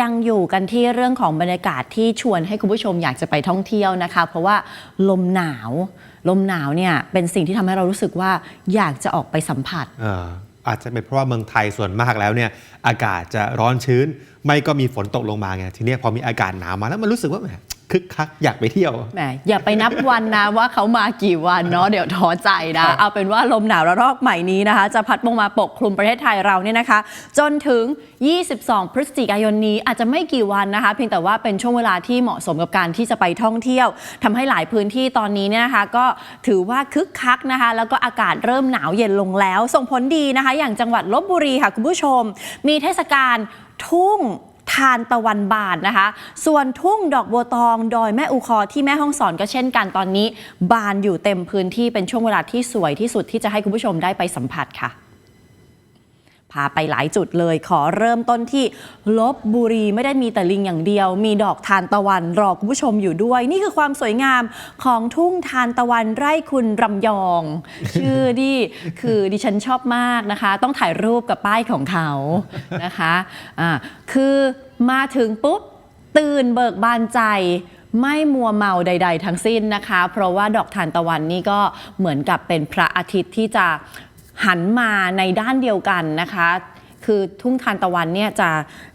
ยังอยู่กันที่เรื่องของบรรยากาศที่ชวนให้คุณผู้ชมอยากจะไปท่องเที่ยวนะคะ เพราะว่าลมหนาว ลมหนาวเนี่ยเป็นสิ่งที่ทำให้เรารู้สึกว่าอยากจะออกไปสัมผัสอาจจะเป็นเพราะว่าเมืองไทยส่วนมากแล้วเนี่ยอากาศจะร้อนชื้น ไม่ก็มีฝนตกลงมาไงทีนี้พอมีอากาศหนาวมาแล้วมันรู้สึกว่าแหม คึกคักอยากไปเที่ยวแหมอย่าไปนับวันนะว่าเขามากี่วันเนาะเดี๋ยวท้อใจนะครับเอาเป็นว่าลมหนาวระลอกใหม่นี้นะคะ จะพัดลงมาปกคลุมประเทศไทยเราเนี่ยนะคะ จนถึง 22 พฤศจิกายนนี้อาจจะไม่กี่วันนะคะ เพียงแต่ว่าเป็นช่วงเวลาที่เหมาะสมกับการที่จะไปท่องเที่ยวทำให้หลายพื้นที่ตอนนี้เนี่ยนะคะ ก็ถือว่าคึกคักนะคะ แล้วก็อากาศเริ่มหนาวเย็นลงแล้ว ส่งผลดีนะคะ อย่างจังหวัดลบบุรีค่ะคุณผู้ชม มีเทศกาลทุ่ง ทานตะวันบานนะคะ ส่วนทุ่งดอกบัวตองดอยแม่อุคอที่แม่ห้องสอนก็เช่นกันตอนนี้ บานอยู่เต็มพื้นที่เป็นช่วงเวลาที่สวยที่สุดที่จะให้คุณผู้ชมได้ไปสัมผัสค่ะ พาไปหลายจุดเลยขอเริ่มต้นที่ลบบุรีไม่ได้มีแต่ลิงอย่างเดียว มีดอกทานตะวันรอคุณผู้ชมอยู่ด้วย นี่คือความสวยงามของทุ่งทานตะวันไร่คุณรำยอง ชื่อนี่คือดิฉันชอบมากนะคะ ต้องถ่ายรูปกับป้ายของเขานะคะอ่าคือมาถึงปุ๊บ ตื่นเบิกบานใจไม่มัวเมาใด ๆ ทั้งสิ้นนะคะ เพราะว่าดอกทานตะวันนี่ก็เหมือนกับเป็นพระอาทิตย์ที่จะ หันมาในด้านเดียวกันนะคะ คือทุ่งทานตะวันเนี่ยจะ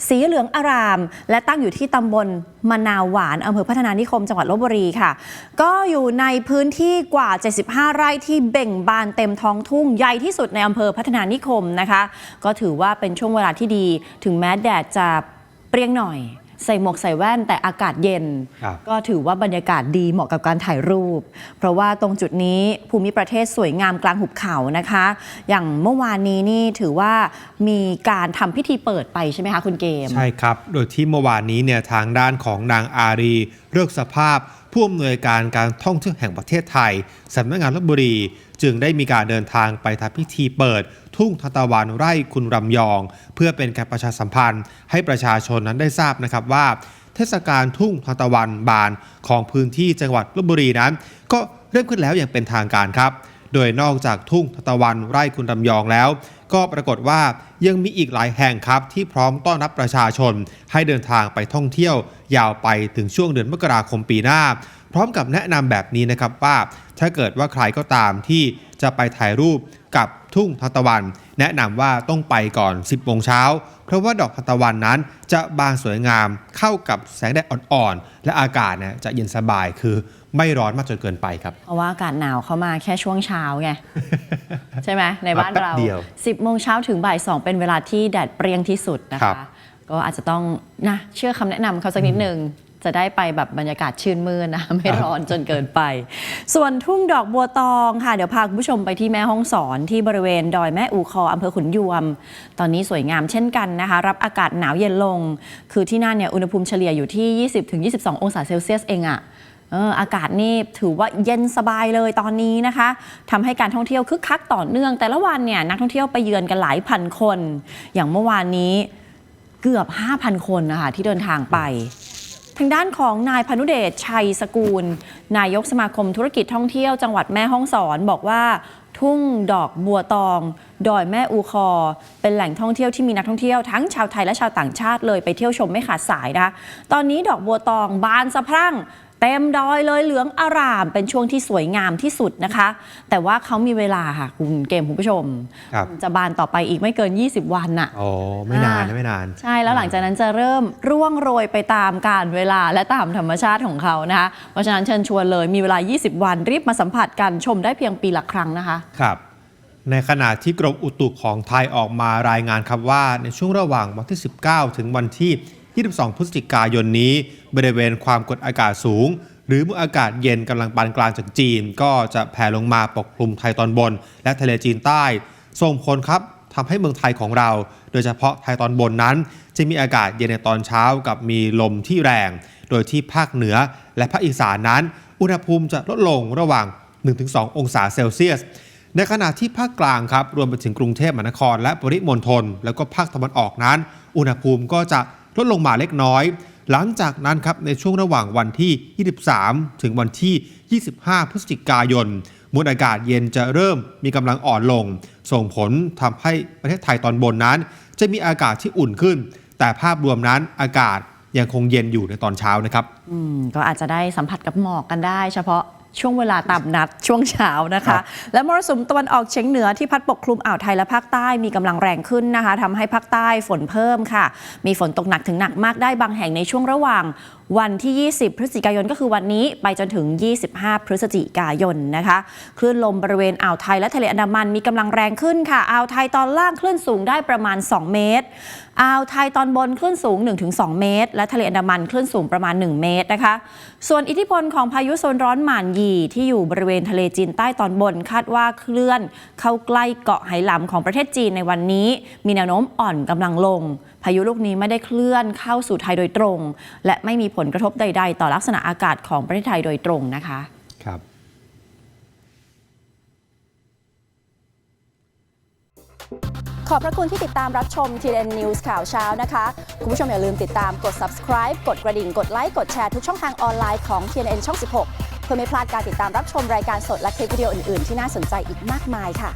สีเหลืองอาราม และตั้งอยู่ที่ตำบลมะนาวหวานอำเภอพัฒนานิคมจังหวัดลบบุรีค่ะ ก็อยู่ในพื้นที่กว่า 75 ไร่ที่เบ่งบานเต็มท้องทุ่งใหญ่ที่สุดในอำเภอพัฒนานิคมนะคะ ก็ถือว่าเป็นช่วงเวลาที่ดี ถึงแม้แดดจะเปรี้ยงหน่อย ใส่หมวกใส่แว่นแต่อากาศเย็น ครับก็ถือว่าบรรยากาศดีเหมาะกับการถ่ายรูป เพราะว่าตรงจุดนี้ภูมิประเทศสวยงามกลางหุบเขานะคะ อย่างเมื่อวานนี้นี่ถือว่ามีการทำพิธีเปิดไปใช่ไหมคะคุณเกม ใช่ครับ โดยที่เมื่อวานนี้เนี่ยทางด้านของนางอารี เลือกสภาพผู้อำนวยการการท่องเที่ยวแห่งประเทศไทยสำนักงานลบบุรี จึงได้มีการเดินทางไปทำพิธีเปิด ทุ่งทตะวันไร่คุณรำยอง เพื่อเป็นการประชาสัมพันธ์ ให้ประชาชนนั้นได้ทราบนะครับว่า เทศกาลทุ่งทตะวันบานของพื้นที่จังหวัดลบบุรีนั้น ก็เริ่มขึ้นแล้วอย่างเป็นทางการครับ โดยนอกจากทุ่งทตะวันไร่คุณรำยองแล้ว ก็ปรากฏว่ายังมีอีกหลายแห่งครับ ที่พร้อมต้อนรับประชาชน ให้เดินทางไปท่องเที่ยว ยาวไปถึงช่วงเดือนมกราคมปีหน้า พร้อมกับแนะนำแบบนี้นะครับว่า ถ้าเกิดว่าใครก็ตามที่จะไปถ่ายรูป กับทุ่งทานตะวัน แนะนำว่าต้องไปก่อน 10โมงเช้า เพราะว่าดอกทานตะวันนั้นจะบานสวยงามเข้ากับแสงแดดอ่อนๆ และอากาศเนี่ยจะเย็นสบายคือไม่ร้อนมากจนเกินไปครับ เพราะว่าอากาศหนาวเข้ามาแค่ช่วงเช้าไง ใช่ไหมในบ้านแป๊บเราเดียว10โมงเช้าถึงบ่าย2เป็นเวลาที่แดดเปรี้ยงที่สุดนะครัคะบก็อาจจะต้องนะเชื่อคำแนะนำเขาสักนิดหนึ่ง จะได้ไปแบบบรรยากาศชื่นมื่นนะ ไม่ร้อนจนเกินไป ส่วนทุ่งดอกบัวตองค่ะ เดี๋ยวพาคุณผู้ชมไปที่แม่ห้องสอนที่บริเวณดอยแม่อูคออำเภอขุนยวม ตอนนี้สวยงามเช่นกันนะคะ รับอากาศหนาวเย็นลง คือที่นั่นเนี่ยอุณหภูมิเฉลี่ยอยู่ที่ 20-22 องศาเซลเซียสเองอะเอออากาศนี่ถือว่าเย็นสบายเลยตอนนี้นะคะทำให้การท่องเที่ยวคึกคักต่อเนื่อง แต่ละวันเนี่ยนักท่องเที่ยวไปเยือนกันหลายพันคน อย่างเมื่อวานนี้เกือบ 5,000 คนนะคะที่เดินทางไป ทางด้านของนายพนุเดชชัยสกูล นายกสมาคมธุรกิจท่องเที่ยวจังหวัดแม่ฮ่องสอนบอกว่า ทุ่งดอกบัวตอง ดอยแม่อูคอ เป็นแหล่งท่องเที่ยวที่มีนักท่องเที่ยวทั้งชาวไทยและชาวต่างชาติเลยไปเที่ยวชมไม่ขาดสายนะคะตอนนี้ดอกบัวตองบานสะพรั่ง เต็มดอยเลยเหลืองอารามเป็นช่วงที่สวยงามที่สุดนะคะ แต่ว่าเขามีเวลาค่ะคุณเกมคุณผู้ชม ครับ จะบานต่อไปอีกไม่เกิน 20 วันน่ะ อ๋อไม่นานอ่านะไม่นาน ใช่แล้วหลังจากนั้นจะเริ่มร่วงโรยไปตามการเวลาและตามธรรมชาติของเขานะคะเพราะฉะนั้นเชิญชวนเลยมีเวลา 20 วันรีบมาสัมผัสกันชมได้เพียงปีละครั้งนะคะ ครับ ในขณะที่กรมอุตุของไทยออกมารายงานครับว่า ในช่วงระหว่างวันที่ 19 ถึงวันที่ 22 พฤศจิกายนนี้ บริเวณความกดอากาศสูง หรือเมื่ออากาศเย็นกำลังปานกลางจากจีน ก็จะแผ่ลงมาปกคลุมไทยตอนบน และทะเลจีนใต้ส่งผลครับทำให้เมืองไทยของเรา โดยเฉพาะไทยตอนบนนั้น จะมีอากาศเย็นในตอนเช้ากับมีลมที่แรง โดยที่ภาคเหนือและภาคอีสานนั้น อุณหภูมิจะลดลงระหว่าง 1-2 องศาเซลเซียส ในขณะที่ภาคกลางครับ รวมไปถึงกรุงเทพมหานคร และปริมณฑลแล้วก็ภาคตะวันออกนั้น อุณหภูมิก็จะ ลดลงมาเล็กน้อย หลังจากนั้นครับในช่วงระหว่างวันที่ 23 ถึงวันที่ 25 พฤศจิกายนมวลอากาศเย็นจะเริ่มมีกำลังอ่อนลง ส่งผลทำให้ประเทศไทยตอนบนนั้น จะมีอากาศที่อุ่นขึ้น แต่ภาพรวมนั้นอากาศยังคงเย็นอยู่ในตอนเช้านะครับ อืม ก็อาจจะได้สัมผัสกับหมอกกันได้เฉพาะ ช่วงเวลาต่ำนัดช่วงเช้านะครัคะบและมรสุมตะวันออกเฉียงเหนือที่พัดปกคลุมอ่าวไทยและภาคใต้มีกำลังแรงขึ้นนะคะทำให้ภาคใต้ฝนเพิ่มค่ะ มีฝนตกหนักถึงหนักมากได้บางแห่งในช่วงระหว่าง วันที่ 20 พฤศจิกายนก็คือวันนี้ไปจนถึง 25 พฤศจิกายนนะคะคลื่นลมบริเวณอ่าวไทยและทะเลอันดามันมีกำลังแรงขึ้นค่ะอ่าวไทยตอนล่างคลื่นสูงได้ประมาณ 2 เมตรอ่าวไทยตอนบนคลื่นสูง 1-2 เมตร และทะเลอันดามันคลื่นสูงประมาณ 1 เมตรนะคะ ส่วนอิทธิพลของพายุโซนร้อนหม่านยีที่อยู่บริเวณทะเลจีนใต้ตอนบนคาดว่าเคลื่อน เข้าใกล้เกาะไหหลำของประเทศจีนในวันนี้ มีแนวโน้มอ่อนกำลังลงพายุลูกนี้ไม่ได้เคลื่อนเข้าสู่ไทยโดยตรง และไม่มีผลกระทบใด ๆ ต่อลักษณะอากาศของประเทศไทยโดยตรงนะคะครับขอบพระคุณที่ติดตามรับชม TN News ข่าวเช้านะคะ คุณผู้ชมอย่าลืมติดตามกด subscribe กดกระดิ่ง กดไลค์ กดแชร์ทุกช่องทางออนไลน์ของ TNN ช่อง 16 เพื่อไม่พลาดการติดตามรับชมรายการสดและคลิปวิดีโออื่น ๆ ที่น่าสนใจอีกมากมายค่ะ